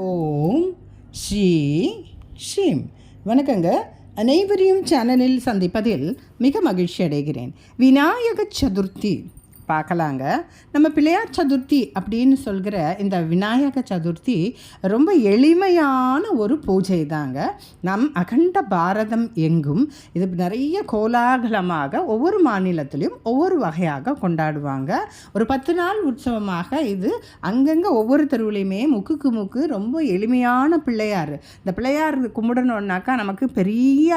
ஓம் ஸ்ரீ ஷீம் வணக்கங்க. அனைவரையும் சேனலில் சந்திப்பதில் மிக மகிழ்ச்சி அடைகிறேன் விநாயக சதுர்த்தி பார்க்கலாங்க. நம்ம பிள்ளையார் சதுர்த்தி அப்படின்னு சொல்கிற இந்த விநாயக சதுர்த்தி ரொம்ப எளிமையான ஒரு பூஜை தாங்க நம் அகண்ட பாரதம் எங்கும் இது நிறைய கோலாகலமாக ஒவ்வொரு மாநிலத்திலையும் ஒவ்வொரு வகையாக கொண்டாடுவாங்க. ஒரு பத்து நாள் உற்சவமாக இது அங்கங்கே ஒவ்வொரு தெருவுலையுமே முக்குக்கு முக்கு ரொம்ப எளிமையான பிள்ளையார். இந்த பிள்ளையார் கும்பிடணுன்னாக்கா நமக்கு பெரிய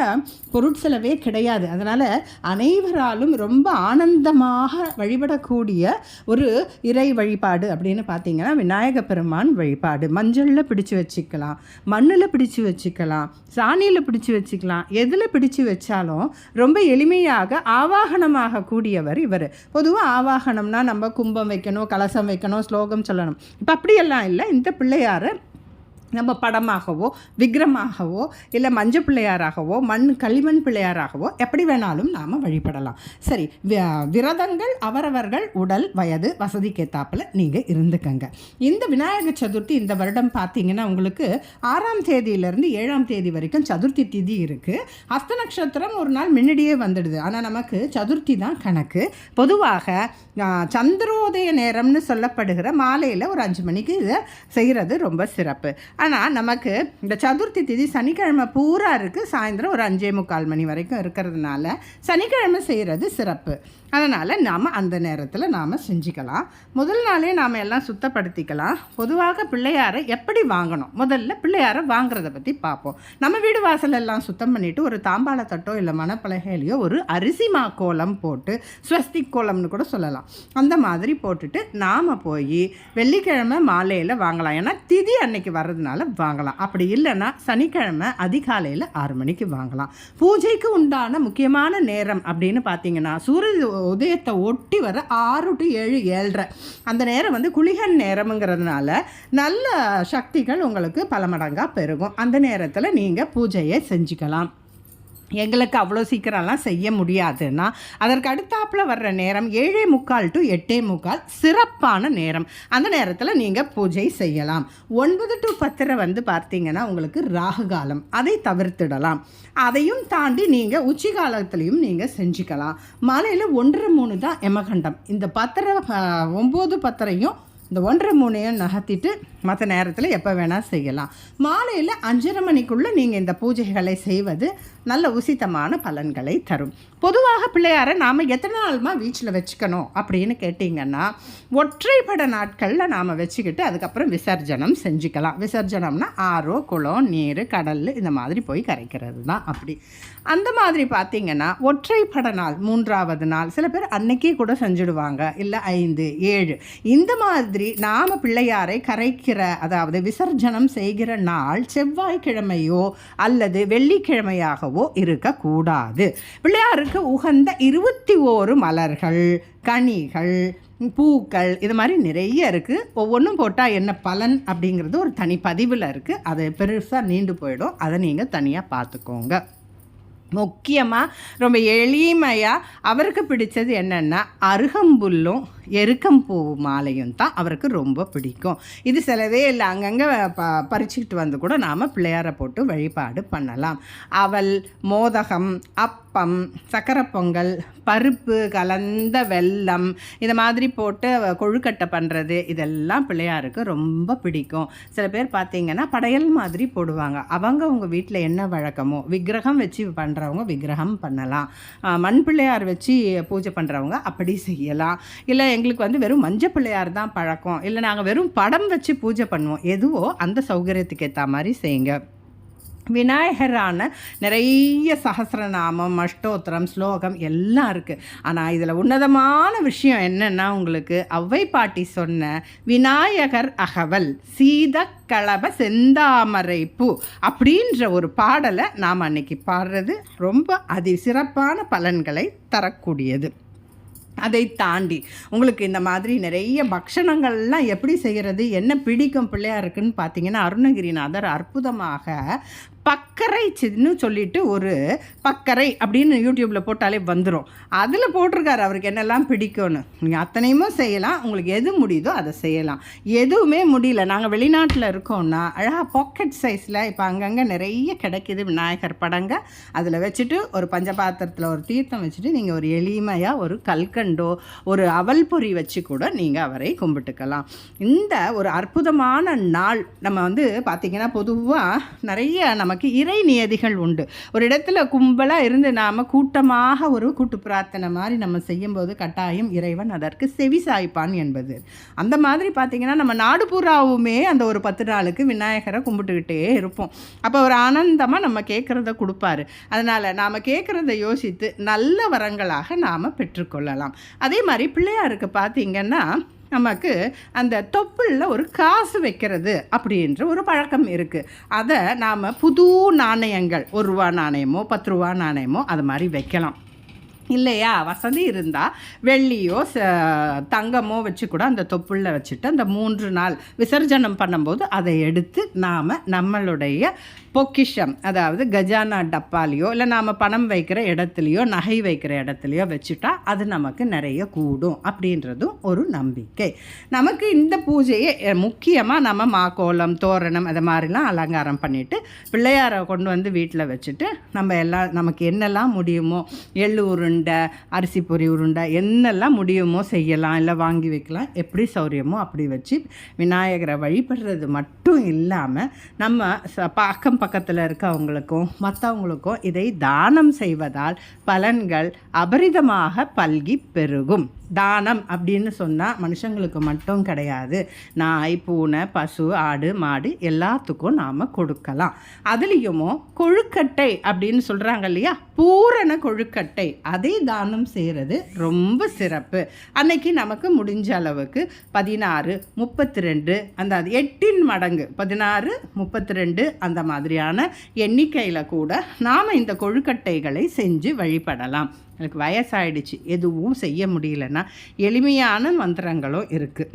பொருட்செலவே கிடையாது. அதனால் அனைவராலும் ரொம்ப ஆனந்தமாக வழிபட வழிபடக்கூடிய ஒரு இறை வழிபாடு அப்படின்னு பார்த்தீங்கன்னா விநாயக பெருமான் வழிபாடு. மஞ்சளில் பிடிச்சு வச்சுக்கலாம் மண்ணில் பிடிச்சு வச்சுக்கலாம் சாணியில் பிடிச்சு வச்சுக்கலாம் எதில் பிடிச்சு வச்சாலும் ரொம்ப எளிமையாக ஆவாகனமாக கூடியவர் இவர். பொதுவாக ஆவாகனம்னா நம்ம கும்பம் வைக்கணும் கலசம் வைக்கணும் ஸ்லோகம் சொல்லணும். இப்போ அப்படியெல்லாம் இல்லை. இந்த பிள்ளையாரை நம்ம படமாகவோ விக்ரமாகவோ இல்லை மஞ்ச பிள்ளையாராகவோ மண் களிமண் பிள்ளையாராகவோ எப்படி வேணாலும் நாம் வழிபடலாம். சரி விரதங்கள் அவரவர்கள் உடல் வயது வசதிக்கேத்தாப்பில் நீங்கள் இருந்துக்கங்க. இந்த விநாயகர் சதுர்த்தி இந்த வருடம் பார்த்தீங்கன்னா உங்களுக்கு ஆறாம் தேதியிலேருந்து ஏழாம் தேதி வரைக்கும் சதுர்த்தி திதி இருக்குது ஹஸ்த நட்சத்திரம் ஒரு நாள் முன்னாடியே வந்துடுது. ஆனால் நமக்கு சதுர்த்தி தான் கணக்கு. பொதுவாக சந்திரோதய நேரம்னு சொல்லப்படுகிற மாலையில் ஒரு அஞ்சு மணிக்கு இதை செய்கிறது ரொம்ப சிறப்பு. ஆனால் நமக்கு இந்த சதுர்த்தி திதி சனிக்கிழமை பூரா இருக்குது சாயந்தரம் ஒரு அஞ்சே முக்கால் மணி வரைக்கும் இருக்கிறதுனால சனிக்கிழமை செய்கிறது சிறப்பு. அதனால் நாம் அந்த நேரத்தில் நாம் செஞ்சுக்கலாம். முதல் நாளே நாம் எல்லாம் சுத்தப்படுத்திக்கலாம். பொதுவாக பிள்ளையாரை எப்படி வாங்கணும்? முதல்ல பிள்ளையாரை வாங்குறத பற்றி பார்ப்போம். நம்ம வீடு வாசல் எல்லாம் சுத்தம் பண்ணிவிட்டு ஒரு தாம்பாள தட்டோ இல்லை மணப்பலகையிலையோ ஒரு அரிசி மா கோலம் போட்டு ஸ்வஸ்திக் கோலம்னு கூட சொல்லலாம். அந்த மாதிரி போட்டுட்டு நாம் போய் வெள்ளிக்கிழமை மாலையில் வாங்கலாம். ஏன்னா திதி அன்னைக்கு வர்றதுனால வாங்கலாம். அப்படி இல்லைன்னா சனிக்கிழமை அதிகாலையில் ஆறு மணிக்கு வாங்கலாம். பூஜைக்கு உண்டான முக்கியமான நேரம் அப்படின்னு பார்த்தீங்கன்னா சூரிய உதயத்தை ஒட்டி வர ஆறு டு ஏழு ஏழரை. அந்த நேரம் வந்து குளிகன் நேரம்ங்கிறதுனால நல்ல சக்திகள் உங்களுக்கு பல மடங்காக பெருகும். அந்த நேரத்தில் நீங்கள் பூஜையை செஞ்சுக்கலாம். எங்களுக்கு அவ்வளோ சீக்கிரம்லாம் செய்ய முடியாதுன்னா அதற்கு அடுத்தாப்புல வர்ற நேரம் ஏழே முக்கால் டு எட்டே முக்கால் சிறப்பான நேரம். அந்த நேரத்தில் நீங்கள் பூஜை செய்யலாம். ஒன்பது டு பத்தரை வந்து பார்த்தீங்கன்னா உங்களுக்கு ராகு காலம். அதை தவிர்த்திடலாம். அதையும் தாண்டி நீங்கள் உச்சி காலத்துலேயும் நீங்கள் செஞ்சுக்கலாம். மாலையில் ஒன்றரை மூணு தான் எமகண்டம் இந்த பத்தரை ஒம்பது பத்தரையும் இந்த ஒன்றரை மூணையும் நகர்த்திட்டு மற்ற நேரத்தில் எப்போ வேணால் செய்யலாம். மாலையில் அஞ்சரை மணிக்குள்ளே நீங்கள் இந்த பூஜைகளை செய்வது நல்ல உசிதமான பலன்களை தரும். பொதுவாக பிள்ளையாரை நாம் எத்தனை நாளுமா வீட்டில் வச்சுக்கணும் அப்படின்னு கேட்டிங்கன்னா ஒற்றைப்பட நாட்களில் நாம் வச்சுக்கிட்டு அதுக்கப்புறம் விசர்ஜனம் செஞ்சுக்கலாம். விசர்ஜனம்னா ஆறோ குளம் நீர் கடல் இந்த மாதிரி போய் கரைக்கிறது தான் அப்படி. அந்த மாதிரி பார்த்தீங்கன்னா ஒற்றைப்பட நாள் மூன்றாவது நாள் சில பேர் அன்னைக்கே கூட செஞ்சுடுவாங்க. இல்லை ஐந்து ஏழு. இந்த மாதிரி நாம் பிள்ளையாரை கரைக்க கரைக்கிற அதாவது விசர்ஜனம் செய்கிற நாள் செவ்வாய்க்கிழமையோ அல்லது வெள்ளிக்கிழமையாகவோ இருக்கக்கூடாது. பிள்ளையாருக்கு உகந்த இருபத்தி ஓரு மலர்கள் கனிகள் பூக்கள் இது மாதிரி நிறைய இருக்குது ஒவ்வொன்றும் போட்டால் என்ன பலன் அப்படிங்கிறது ஒரு தனி பதிவில் இருக்குது அது பெருசாக நீண்டு போயிடும். அதை நீங்கள் தனியாக பார்த்துக்கோங்க. முக்கியமாக ரொம்ப எளிமையாக அவருக்கு பிடிச்சது என்னென்னா அருகம்புல்லும் எருக்கம்பூ மாலையும் தான் அவருக்கு ரொம்ப பிடிக்கும். இது சிலவே இல்லை அங்கங்கே ப பறிச்சுக்கிட்டு வந்து கூட நாம் பிள்ளையாரை போட்டு வழிபாடு பண்ணலாம். அவல் மோதகம் அப்பம் சக்கரை பொங்கல் பருப்பு கலந்த வெல்லம் இது மாதிரி போட்டு கொழுக்கட்டை பண்ணுறது இதெல்லாம் பிள்ளையாருக்கு ரொம்ப பிடிக்கும். சில பேர் பார்த்தீங்கன்னா படையல் மாதிரி போடுவாங்க. அவங்க அவங்க வீட்டில் என்ன வழக்கமோ விக்கிரகம் வச்சு பண்ணுறவங்க விக்கிரகம் பண்ணலாம். மண் பிள்ளையார் வச்சு பூஜை பண்ணுறவங்க அப்படி செய்யலாம். இல்லை எங்களுக்கு வந்து வெறும் மஞ்ச பிள்ளையார் தான் பழக்கம். இல்லை நாங்கள் வெறும் படம் வச்சு பூஜை பண்ணுவோம். எதுவோ அந்த சௌகரியத்துக்கு ஏற்ற மாதிரி செய்யுங்க. விநாயகரான நிறைய சஹஸ்ரநாமம் அஷ்டோத்திரம் ஸ்லோகம் எல்லாம் இருக்குது ஆனால் இதில் உன்னதமான விஷயம் என்னென்னா உங்களுக்கு ஔவை பாட்டி சொன்ன விநாயகர் அகவல் சீத கலப செந்தாமரை பூ அப்படின்ற ஒரு பாடலை நாம் அன்னைக்கு பாடுறது ரொம்ப அதி சிறப்பான பலன்களை தரக்கூடியது. அதை தாண்டி உங்களுக்கு இந்த மாதிரி நிறைய பக்ஷணங்கள்லாம் எப்படி செய்கிறது என்ன பிடிக்கும் பிள்ளையாருக்குன்னு பார்த்தீங்கன்னா அருணகிரிநாதர் அற்புதமாக பக்கரை சின்னு சொல்லிட்டு ஒரு பக்கரை அப்படின்னு யூடியூப்பில் போட்டாலே வந்துடும் அதில் போட்டிருக்காரு அவருக்கு என்னெல்லாம் பிடிக்கும்னு. நீங்கள் அத்தனையுமே செய்யலாம். உங்களுக்கு எது முடியுதோ அதை செய்யலாம். எதுவுமே முடியல. நாங்கள் வெளிநாட்டில் இருக்கோம்னா அழகாக பாக்கெட் சைஸில் இப்போ அங்கங்கே நிறைய கிடைக்கிது விநாயகர் படங்க. அதில் வச்சுட்டு ஒரு பஞ்சபாத்திரத்தில் ஒரு தீர்த்தம் வச்சுட்டு நீங்கள் ஒரு எளிமையாக ஒரு கல்கண்டோ ஒரு அவல் பொறி வச்சு கூட நீங்கள் அவரை கும்பிட்டுக்கலாம். இந்த ஒரு அற்புதமான நாள் நம்ம வந்து பார்த்திங்கன்னா பொதுவாக நிறைய நம்ம நமக்கு இறை நியதிகள் உண்டு. ஒரு இடத்துல கும்பலாக இருந்து நாம் கூட்டமாக ஒரு கூட்டு பிரார்த்தனை மாதிரி நம்ம செய்யும்போது கட்டாயம் இறைவன் அதற்கு செவி சாய்ப்பான் என்பது. அந்த மாதிரி பார்த்திங்கன்னா நம்ம நாடு பூராவுமே அந்த ஒரு பத்து நாளுக்கு விநாயகரை கும்பிட்டுக்கிட்டே இருப்போம். அப்போ ஒரு ஆனந்தமாக நம்ம கேட்குறத கொடுப்பாரு. அதனால் நாம் கேட்குறத யோசித்து நல்ல வரங்களாக நாம் பெற்றுக்கொள்ளலாம். அதே மாதிரி பிள்ளையாருக்கு பார்த்திங்கன்னா நமக்கு அந்த தொப்புளில் ஒரு காசு வைக்கிறது அப்படின்ற ஒரு பழக்கம் இருக்குது அதை நாம் புது நாணயங்கள் ஒரு ரூபா நாணயமோ பத்து ரூபா நாணயமோ அது மாதிரி வைக்கலாம். இல்லையா? வசதி இருந்தால் வெள்ளியோ ச தங்கமோ வச்சு கூட அந்த தொப்புளில் வச்சுட்டு அந்த மூன்று நாள் விசர்ஜனம் பண்ணும்போது அதை எடுத்து நாம் நம்மளுடைய பொக்கிஷம் அதாவது கஜானா டப்பாலேயோ இல்லை நாம் பணம் வைக்கிற இடத்துலையோ நகை வைக்கிற இடத்துலையோ வச்சுட்டா அது நமக்கு நிறைய கூடும் அப்படின்றதும் ஒரு நம்பிக்கை. நமக்கு இந்த பூஜையை முக்கியமாக நம்ம மாக்கோலம் தோரணம் அதை மாதிரிலாம் அலங்காரம் பண்ணிவிட்டு பிள்ளையாரை கொண்டு வந்து வீட்டில் வச்சுட்டு நம்ம எல்லாம் நமக்கு என்னெல்லாம் முடியுமோ எள்ளு உருண்டை அரிசி பொரி உருண்டை என்னெல்லாம் முடியுமோ செய்யலாம். இல்லை வாங்கி வைக்கலாம். எப்படி சௌரியமோ அப்படி வச்சு விநாயகரை வழிபடுறது மட்டும் இல்லாமல் நம்ம ச அக்கம் பக்கத்தில் இருக்கவங்களுக்கும் மற்றவங்களுக்கும் இதை தானம் செய்வதால் பலன்கள் அபரிதமாக பல்கி பெருகும். தானம் அப்படின்னு சொன்னால் மனுஷங்களுக்கு மட்டும் கிடையாது. நாய் பூனை பசு ஆடு மாடு எல்லாத்துக்கும் நாம் கொடுக்கலாம். அதுலேயுமோ கொழுக்கட்டை அப்படின்னு சொல்கிறாங்க இல்லையா? பூரண கொழுக்கட்டை. அதை தானம் செய்கிறது ரொம்ப சிறப்பு. அன்னைக்கு நமக்கு முடிஞ்ச அளவுக்கு பதினாறு முப்பத்தி ரெண்டு அந்த எட்டின் மடங்கு. பதினாறு முப்பத்தி ரெண்டு அந்த மாதிரியான எண்ணிக்கையில் கூட நாம் இந்த கொழுக்கட்டைகளை செஞ்சு வழிபடலாம். எனக்கு வயசாயிடுச்சு. எதுவும் செய்ய முடியலன்னா எளிமையான மந்திரங்களும் இருக்குது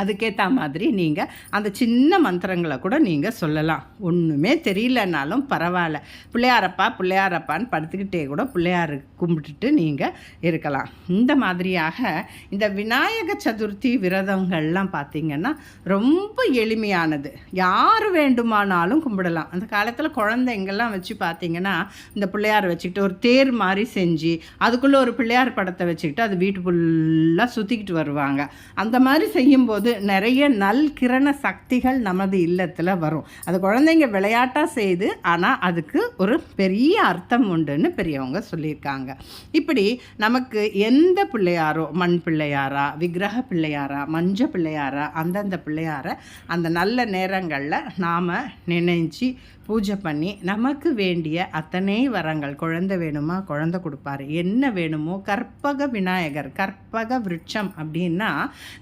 அதுக்கேற்ற மாதிரி நீங்கள் அந்த சின்ன மந்திரங்களை கூட நீங்கள் சொல்லலாம். ஒன்றுமே தெரியலனாலும் பரவாயில்ல. பிள்ளையாரப்பா பிள்ளையாரப்பான்னு படுத்துக்கிட்டே கூட பிள்ளையார் கும்பிட்டுட்டு நீங்கள் இருக்கலாம். இந்த மாதிரியாக இந்த விநாயக சதுர்த்தி விரதங்கள்லாம் பார்த்திங்கன்னா ரொம்ப எளிமையானது. யார் வேண்டுமானாலும் கும்பிடலாம். அந்த காலத்தில் குழந்தைங்கள்லாம் வச்சு பார்த்திங்கன்னா இந்த பிள்ளையார் வச்சுக்கிட்டு ஒரு தேர் மாதிரி செஞ்சு அதுக்குள்ளே ஒரு பிள்ளையார் படத்தை வச்சுக்கிட்டு அது வீட்டு ஃபுல்லாக சுற்றிக்கிட்டு வருவாங்க. அந்த மாதிரி செய்யும்போது போது நிறைய நல் கிரண சக்திகள் நமது இல்லத்தில் வரும். அது குழந்தைங்க விளையாட்டாக செய்து ஆனால் அதுக்கு ஒரு பெரிய அர்த்தம் உண்டுன்னு பெரியவங்க சொல்லியிருக்காங்க. இப்படி நமக்கு எந்த பிள்ளையாரோ மண் பிள்ளையாரா விக்கிரக பிள்ளையாரா மஞ்ச பிள்ளையாரா அந்தந்த பிள்ளையாரை அந்த நல்ல நேரங்களில் நாம் நினைஞ்சு பூஜை பண்ணி நமக்கு வேண்டிய அத்தனை வரங்கள் குழந்தை வேணுமா? குழந்தை கொடுப்பாரு. என்ன வேணுமோ? கற்பக விநாயகர் கற்பக விருட்சம் அப்படின்னா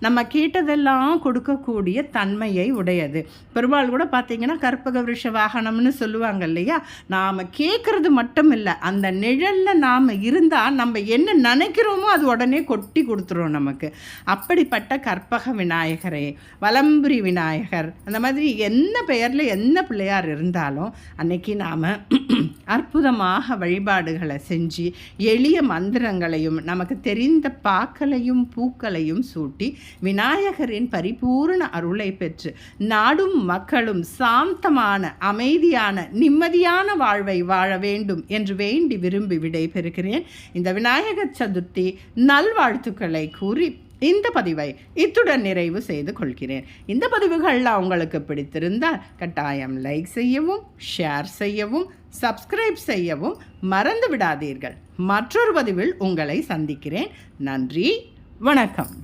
நம்ம கேட்டதெல்லாம் கொடுக்கக்கூடிய தன்மையை உடையது. பெருமாள் கூட பார்த்தீங்கன்னா கற்பக விருஷ வாகனம்னு சொல்லுவாங்க இல்லையா? நாம் கேட்குறது மட்டும் இல்லை அந்த நிழலில் நாம் இருந்தால் நம்ம என்ன நினைக்கிறோமோ அது உடனே கொட்டி கொடுத்துரும் நமக்கு. அப்படிப்பட்ட கற்பக விநாயகரே வலம்புரி விநாயகர் அந்த மாதிரி என்ன பெயரில் என்ன பிள்ளையார் இருந்தாலும் இருந்தாலும் அன்னைக்கு நாம் அற்புதமாக வழிபாடுகளை செஞ்சு எளிய மந்திரங்களையும் நமக்கு தெரிந்த பாக்களையும் பூக்களையும் சூட்டி விநாயகரின் பரிபூர்ண அருளை பெற்று நாடும் மக்களும் சாந்தமான அமைதியான நிம்மதியான வாழ்வை வாழ வேண்டும் என்று வேண்டி விரும்பி விடைபெறுகிறேன். இந்த விநாயகர் சதுர்த்தி நல்வாழ்த்துக்களை கூறி இந்த பதிவை இத்துடன் நிறைவு செய்து கொள்கிறேன். இந்த பதிவுகளில் உங்களுக்கு பிடித்திருந்தால் கட்டாயம் லைக் செய்யவும் ஷேர் செய்யவும் சப்ஸ்கிரைப் செய்யவும் மறந்து விடாதீர்கள். மற்றொரு பதிவில் உங்களை சந்திக்கிறேன். நன்றி வணக்கம்.